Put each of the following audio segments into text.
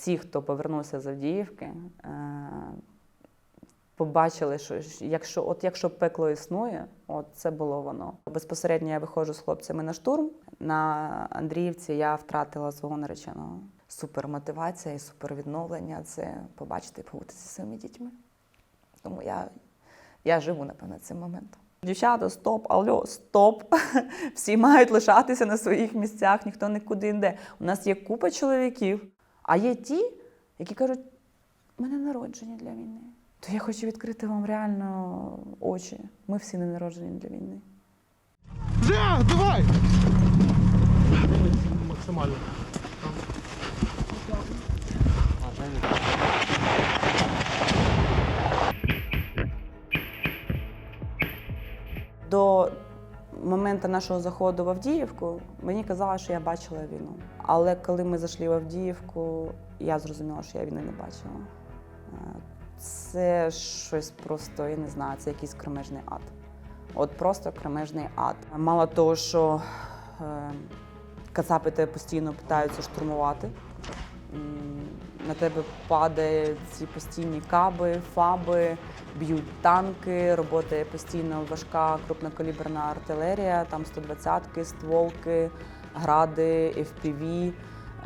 всі, хто повернувся з Авдіївки, е, побачили, що якщо, от якщо пекло існує, от це було воно. Безпосередньо я виходжу з хлопцями на штурм. На Андріївці я втратила свого нареченого. Супермотивація і супервідновлення це побачити і побути зі своїми дітьми. Тому я, я живу, напевно, цим моментом. Дівчата, стоп, алло, стоп. Всі мають лишатися на своїх місцях, ніхто нікуди йде. У нас є купа чоловіків, а є ті, які кажуть, ми не народжені для війни. То я хочу відкрити вам реально очі. Ми всі не народжені для війни. Да, давай! Максимально. До моменту нашого заходу в Авдіївку мені казали, що я бачила війну. Але коли ми зайшли в Авдіївку, я зрозуміла, що я війни не бачила. Е, Це щось просто, я не знаю, це якийсь кремежний ад. От просто кремежний ад. Мало того, що е, кацапи постійно питаються штурмувати. На тебе падають ці постійні каби, фаби, б'ють танки, роботає постійно важка крупнокаліберна артилерія, там 120-ки, стволки, гради, FPV.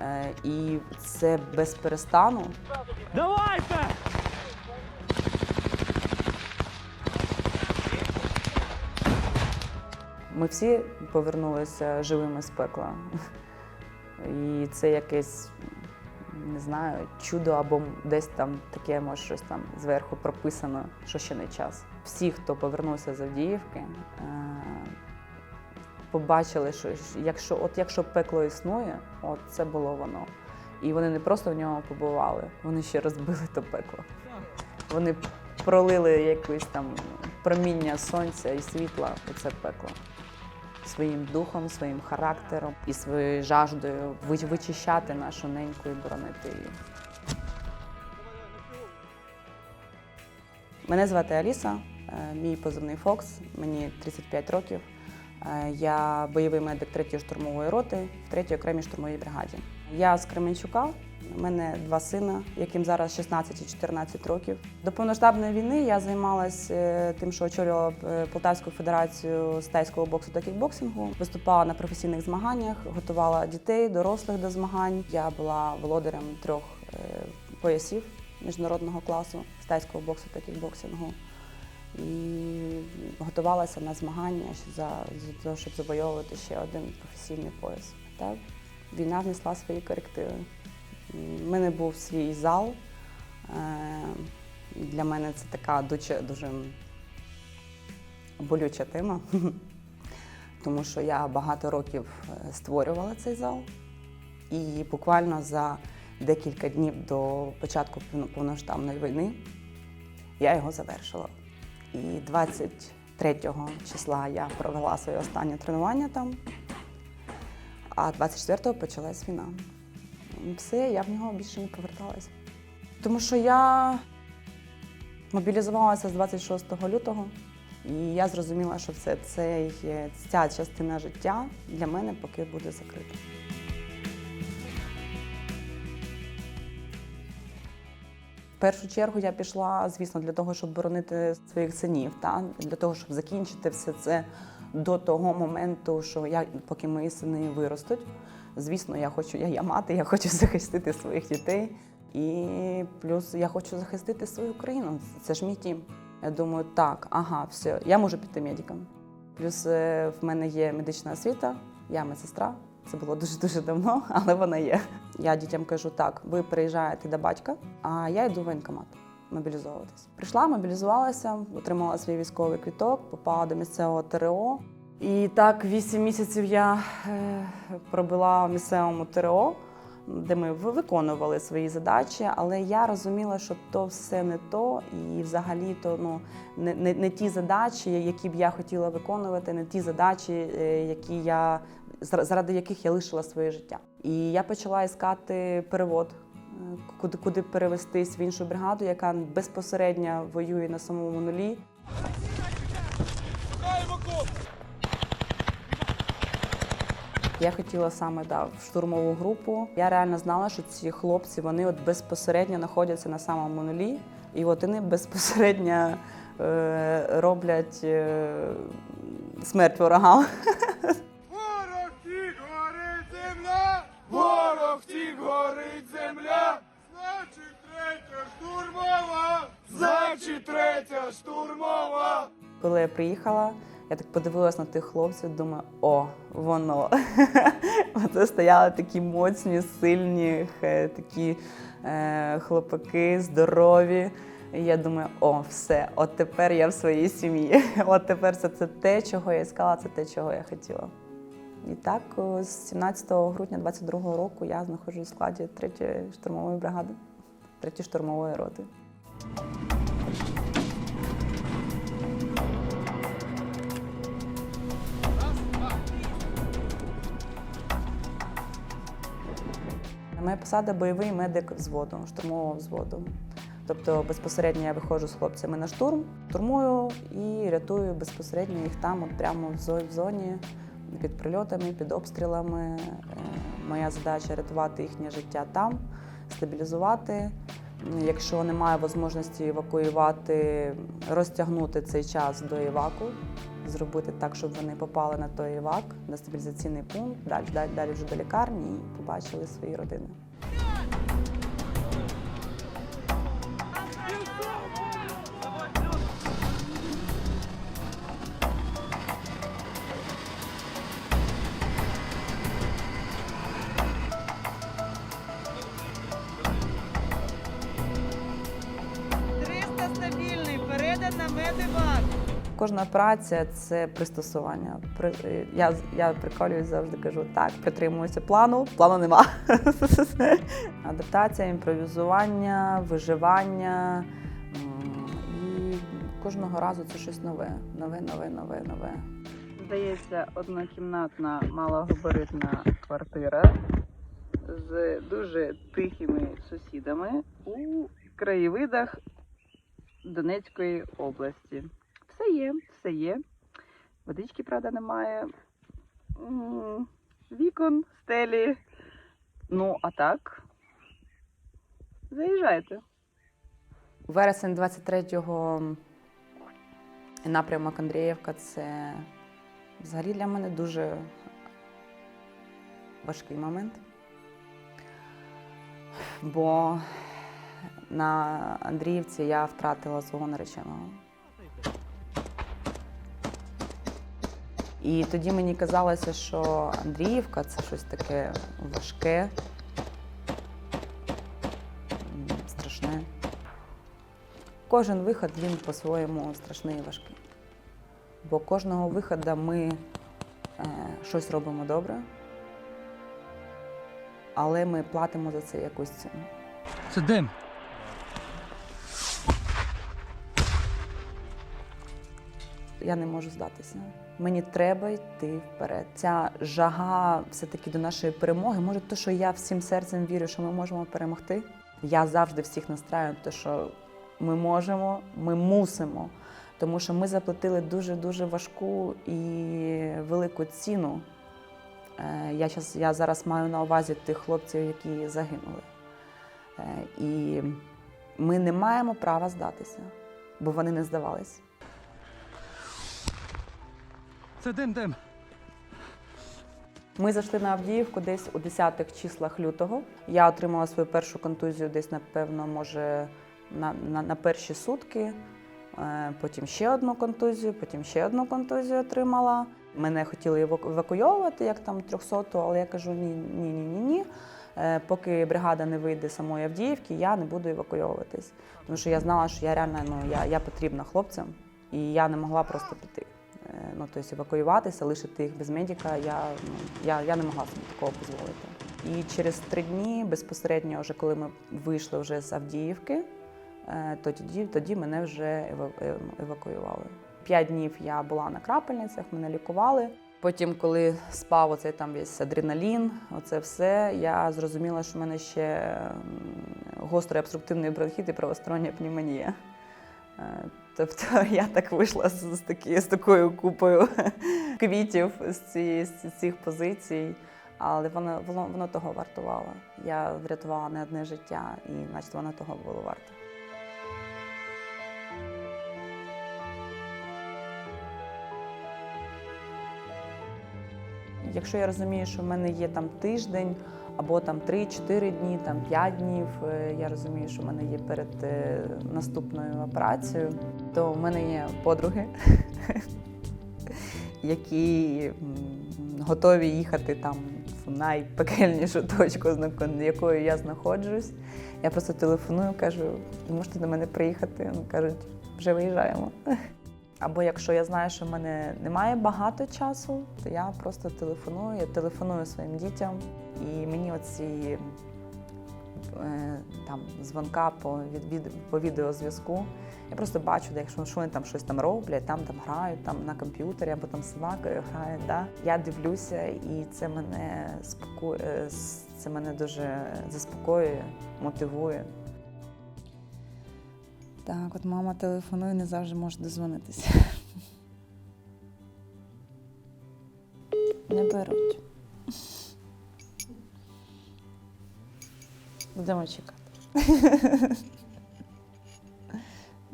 Е, І це без перестану. Давайте! Ми всі повернулися живими з пекла. І це якесь, не знаю, чудо або десь там таке, може, щось там зверху прописано, що ще не час. Всі, хто повернувся з Авдіївки, е, побачили, що якщо, от якщо пекло існує, от це було воно. І вони не просто в ньому побували, вони ще розбили то пекло. Вони пролили якесь там проміння сонця і світла у це пекло своїм духом, своїм характером і своєю жаждою вичищати нашу неньку і боронити її. Мене звати Аліса, е, мій позивний Фокс, мені 35 років. Е, Я бойовий медик 3-ї штурмової роти в 3-й окремій штурмовій бригаді. Я з Кременчука. У мене два сина, яким зараз 16 і 14 років. До повноштабної війни я займалася тим, що очолювала е, Полтавську федерацію з тайського боксу та кікбоксингу. Виступала на професійних змаганнях, готувала дітей, дорослих до змагань. Я була володарем трьох е, поясів міжнародного класу з тайського боксу та кікбоксингу. І готувалася на змагання за, те, щоб завойовувати ще один професійний пояс. Так, війна внесла свої корективи. У мене був свій зал. Е, Для мене це така дуже, дуже болюча тема, тому що я багато років е, створювала цей зал. І буквально за декілька днів до початку повно- повноштабної війни я його завершила. І 23 числа я провела своє останнє тренування там, а 24-го почалась війна. Все, я в нього більше не поверталася. Тому що я мобілізувалася з 26 лютого, і я зрозуміла, що все це є ця частина життя для мене поки буде закрита. В першу чергу я пішла, звісно, для того, щоб боронити своїх синів, та для того, щоб закінчити все це до того моменту, що я, поки мої сини виростуть. Звісно, я хочу, я, я мати, я хочу захистити своїх дітей. І плюс я хочу захистити свою країну. Це ж мій тім. Я думаю, так, ага, все, я можу піти медиком. Плюс е, в мене є медична освіта, я медсестра. Це було дуже дуже давно, але вона є. Я дітям кажу: так, ви приїжджаєте до батька, а я йду в воєнкомат мобілізовуватись. Прийшла, мобілізувалася, отримала свій військовий квіток, попала до місцевого ТРО. І так, вісім місяців я е, пробула в місцевому ТРО, де ми ви- виконували свої задачі, але я розуміла, що то все не то, і взагалі то ну не, не, не ті задачі, які б я хотіла виконувати, не ті задачі, е, які я зар- заради яких я лишила своє життя. І я почала іскати перевод, е, куди, куди перевестись в іншу бригаду, яка безпосередньо воює на самому нулі. Я хотіла саме да, в штурмову групу. Я реально знала, що ці хлопці вони от безпосередньо знаходяться на самому нулі, і от вони безпосередньо е, роблять е, смерть ворогам. Ворог втік, горить земля! Ворог втік, горить земля! Значить, третя штурмова! Значить, третя штурмова! Коли я приїхала, я так подивилась на тих хлопців, думаю, о, воно. Оце стояли такі моцні, сильні, такі е, хлопаки, здорові. І я думаю, о, все, от тепер я в своїй сім'ї. От тепер це, це те, чого я іскала, це те, чого я хотіла. І так, з 17 грудня 22-го року я знаходжусь в складі 3-ї штурмової бригади, 3-ї штурмової роти. Моя посада бойовий медик взводу, штурмового взводу. Тобто безпосередньо я виходжу з хлопцями на штурм, штурмую і рятую безпосередньо їх там, от прямо в зоні, під прильотами, під обстрілами. Е, Моя задача рятувати їхнє життя там, стабілізувати. Якщо немає можливості евакуювати, розтягнути цей час до іваку, зробити так, щоб вони попали на той івак, на стабілізаційний пункт, далі, далі, далі вже до лікарні і побачили свої родини. Стабільний, передан на медивак. Кожна операція це пристосування. Я, я приколююсь завжди кажу, так, притримуюся плану, плану нема. Адаптація, імпровізування, виживання. І кожного разу це щось нове, нове, нове, нове, нове. Здається, однокімнатна малогабаритна квартира з дуже тихими сусідами у краєвидах Донецької області. Все є, все є. Водички, правда, немає. Вікон, стелі. Ну, а так. Заїжджайте. Вересень 23-го напрямок Андріївка це взагалі для мене дуже важкий момент. Бо на Андріївці я втратила свого нареченого. І тоді мені казалося, що Андріївка це щось таке важке, страшне. Кожен виход він по-своєму страшний і важкий. Бо кожного виходу ми е, щось робимо добре, але ми платимо за це якусь ціну. Це дим. Я не можу здатися. Мені треба йти вперед. Ця жага все-таки до нашої перемоги. Може, то, що я всім серцем вірю, що ми можемо перемогти. Я завжди всіх настраю на те, що ми можемо, ми мусимо. Тому що ми заплатили дуже дуже важку і велику ціну. Е, Я, щас, я зараз маю на увазі тих хлопців, які загинули. Е, І ми не маємо права здатися, бо вони не здавались. Це дим, дим. Ми зайшли на Авдіївку десь у 10-х числах лютого. Я отримала свою першу контузію десь, напевно, може, на, на, на перші сутки. Е, Потім ще одну контузію, потім ще одну контузію отримала. Мене хотіли евакуйовувати, як там 300 але я кажу: ні, ні, ні, ні. Е, Поки бригада не вийде самої Авдіївки, я не буду евакуйовуватись. Тому що я знала, що я реально ну, я, я потрібна хлопцям, і я не могла просто піти. Е, Ну, тобто евакуюватися, лишити їх без медика, я, ну, я, я не могла собі такого дозволити. І через три дні, безпосередньо, вже коли ми вийшли вже з Авдіївки, е, то тоді, тоді мене вже е, евакуювали. П'ять днів я була на крапельницях, мене лікували. Потім, коли спав оцей там весь адреналін, оце все, я зрозуміла, що в мене ще гострий обструктивний бронхіт і правостороння пневмонія. Е, Тобто я так вийшла з, такі, з такою купою квітів з, цієї, з цих позицій. Але воно, воно, воно того вартувало. Я врятувала не одне життя, і значить воно того було варто. Якщо я розумію, що в мене є там тиждень або там 3-4 дні, там 5 днів, е, я розумію, що в мене є перед е, наступною операцією, то в мене є подруги, які готові їхати там в найпекельнішу точку, якою я знаходжусь. Я просто телефоную, кажу, можете до мене приїхати? Вони кажуть, вже виїжджаємо. Або якщо я знаю, що в мене немає багато часу, то я просто телефоную, я телефоную своїм дітям, і мені оці е, там дзвонка по, від, по відеозв'язку. Я просто бачу, де якщо що вони там щось там роблять, там там грають, там на комп'ютері або там собакою грають. Да? Я дивлюся, і це мене споко... е, це мене дуже заспокоює, мотивує. Так, от мама телефонує, не завжди може дозвонитися. Не беруть. Будемо чекати.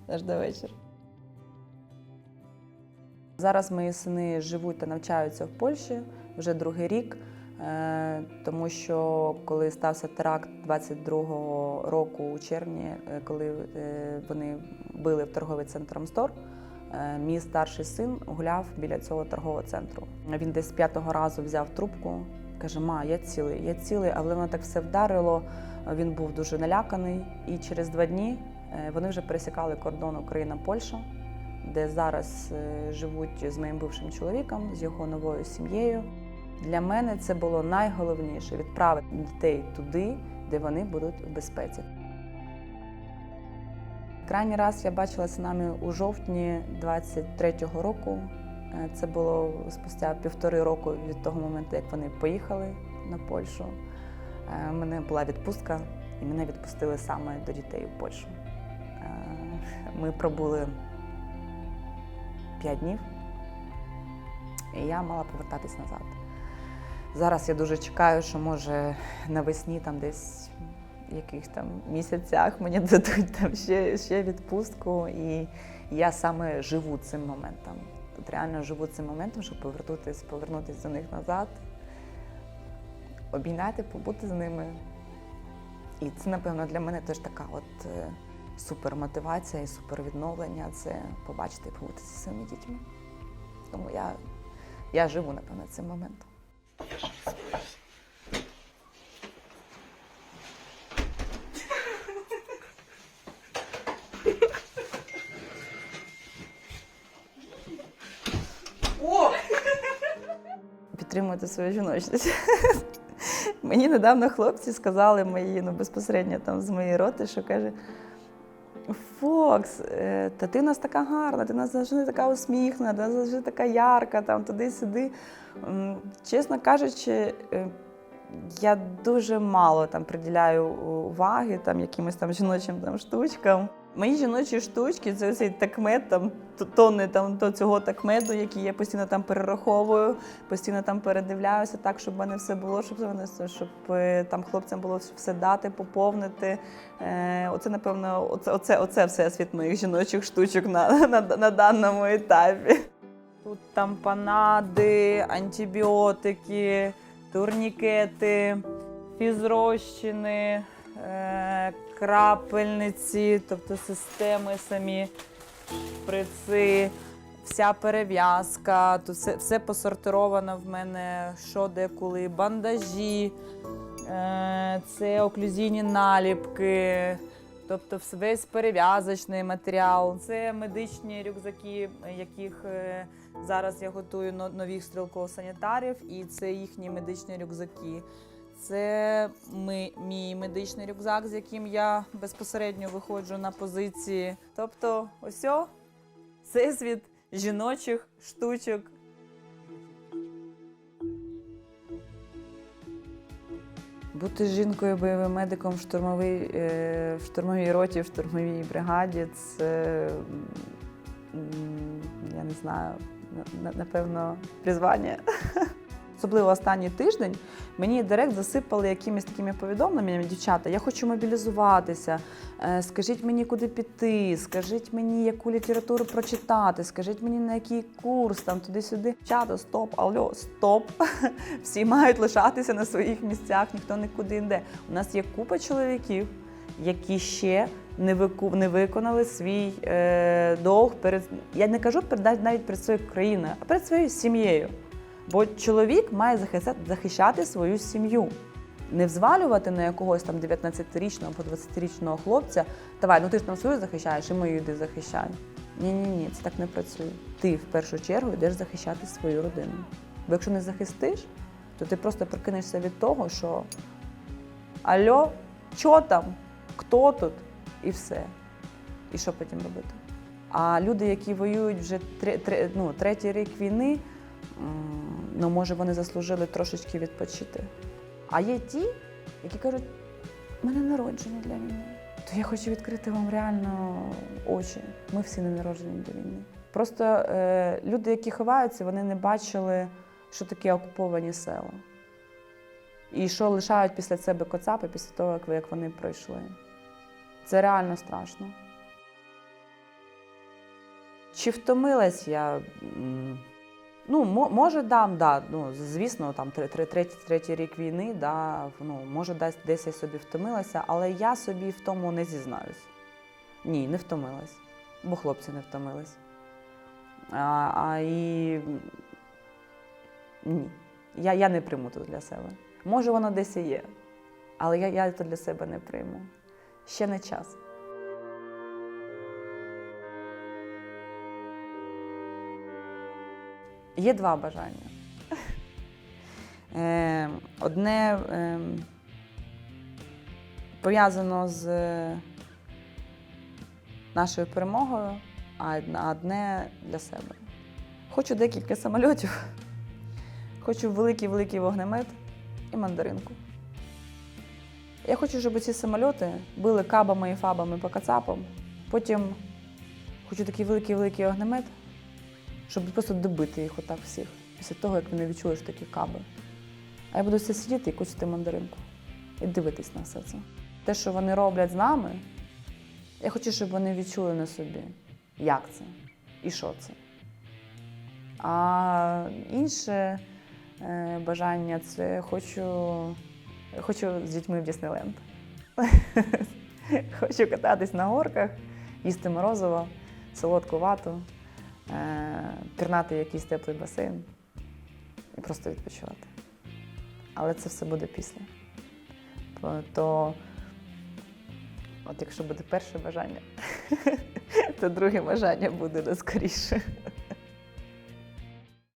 Аж до вечора. Зараз мої сини живуть та навчаються в Польщі вже другий рік, тому що коли стався теракт 22-го року у червні, е, коли е, вони били в торговий центр Амстор, е, мій старший син гуляв біля цього торгового центру. Він десь п'ятого разу взяв трубку, каже: Ма, я цілий, я цілий, але воно так все вдарило. Він був дуже наляканий, і через два дні е, вони вже пересікали кордон Україна-Польща де зараз е, живуть з моїм бившим чоловіком, з його новою сім'єю. Для мене це було найголовніше відправити дітей туди, де вони будуть у безпеці. Крайній раз я бачила з нами у жовтні 23-го року. Е, Це було спустя півтори року від того моменту, як вони поїхали на Польщу. Е, У мене була відпустка, і мене відпустили саме до дітей у Польщу. Е, Ми пробули 5 днів, і я мала повертатись назад. Зараз я дуже чекаю, що може навесні, там десь в яких там місяцях мені дадуть там ще, ще відпустку, і я саме живу цим моментом. Тут реально живу цим моментом, щоб повернутися, повернутися до них назад, обійняти, побути з ними. І це, напевно, для мене теж така от е, супермотивація і супервідновлення це побачити і побути зі своїми дітьми. Тому я, я живу, напевно, цим моментом. Підтримуйте свою жіночність. Мені недавно хлопці сказали мої, ну безпосередньо там з моєї роти, що каже: Фокс, е, та ти в нас така гарна, ти в нас завжди така усміхна, ти нас завжди така ярка, там туди-сюди. Чесно кажучи, е, я дуже мало там приділяю уваги там, якимось там жіночим там, штучкам. Мої жіночі штучки це цей такмет, там тонни там до цього такмету, який я постійно там перераховую, постійно там передивляюся так, щоб в мене все було, щоб вони щоб е, там хлопцям було все дати, поповнити. Е, оце, напевно, оце, оце, оце все світ моїх жіночих штучок на, на, на даному етапі. Тут там панади, антибіотики, турнікети, фізрозчини, е, крапельниці, тобто системи самі, шприци, вся перев'язка. Тут все, все посортировано в мене, що де коли, бандажі, е, це оклюзійні наліпки. Тобто весь перев'язочний матеріал. Це медичні рюкзаки, яких е, зараз я готую но- нових стрілково-санітарів, і це їхні медичні рюкзаки. Це ми, мій медичний рюкзак, з яким я безпосередньо виходжу на позиції. Тобто, ось всесвіт жіночих штучок. Бути жінкою бойовим медиком в штурмовій, е, в штурмовій роті, в штурмовій бригаді це я не знаю, напевно, призвання. Особливо останній тиждень мені директ засипали якимись такими повідомленнями, дівчата, я хочу мобілізуватися, е, скажіть мені, куди піти, скажіть мені, яку літературу прочитати, скажіть мені, на який курс, там туди-сюди. Дівчата, стоп, алло, стоп. Всі мають лишатися на своїх місцях, ніхто нікуди йде. У нас є купа чоловіків, які ще не виконали свій е, долг перед. Я не кажу перед, навіть перед своєю країною, а перед своєю сім'єю. Бо чоловік має захищати, свою сім'ю. Не взвалювати на якогось там 19-річного або 20-річного хлопця, давай, ну ти ж там свою захищаєш і мою йди захищай. Ні, ні, це так не працює. Ти в першу чергу йдеш захищати свою родину. Бо якщо не захистиш, то ти просто прикинешся від того, що Альо, що там? Хто тут? І все. І що потім робити? А люди, які воюють вже тре- тре- ну, третій рік війни, ну, може, вони заслужили трошечки відпочити. А є ті, які кажуть, мене народження для війни. То я хочу відкрити вам реально очі. Ми всі не народжені для війни. Просто е, люди, які ховаються, вони не бачили, що таке окуповані села. І що лишають після себе коцапи після того, як вони пройшли. Це реально страшно. Чи втомилась я? Ну, може, дам, да, ну, звісно, там тре- тре- третій, третій рік війни, да, ну, може, десь, десь я собі втомилася, але я собі в тому не зізнаюсь. Ні, не втомилась, бо хлопці не втомились. А, а і ні, я, я не прийму тут для себе. Може, воно десь і є, але я, я це для себе не прийму. Ще не час. Є два бажання. Е, Одне е, пов'язано з нашою перемогою, а одне для себе. Хочу декілька самольотів, хочу великий-великий вогнемет і мандаринку. Я хочу, щоб ці самольоти били кабами і фабами по кацапам. Потім хочу такий великий-великий вогнемет, щоб просто добити їх отак всіх, після того, як вони відчули, що такі каби. А я буду все сидіти і кусити мандаринку і дивитись на все це. Те, що вони роблять з нами, я хочу, щоб вони відчули на собі, як це і що це. А інше е, бажання це хочу, хочу з дітьми в Діснейленд. хочу кататись на горках, їсти морозиво, солодку вату, пірнати в якийсь теплий басейн і просто відпочивати. Але це все буде після. То- от якщо буде перше бажання, то друге бажання буде не скоріше.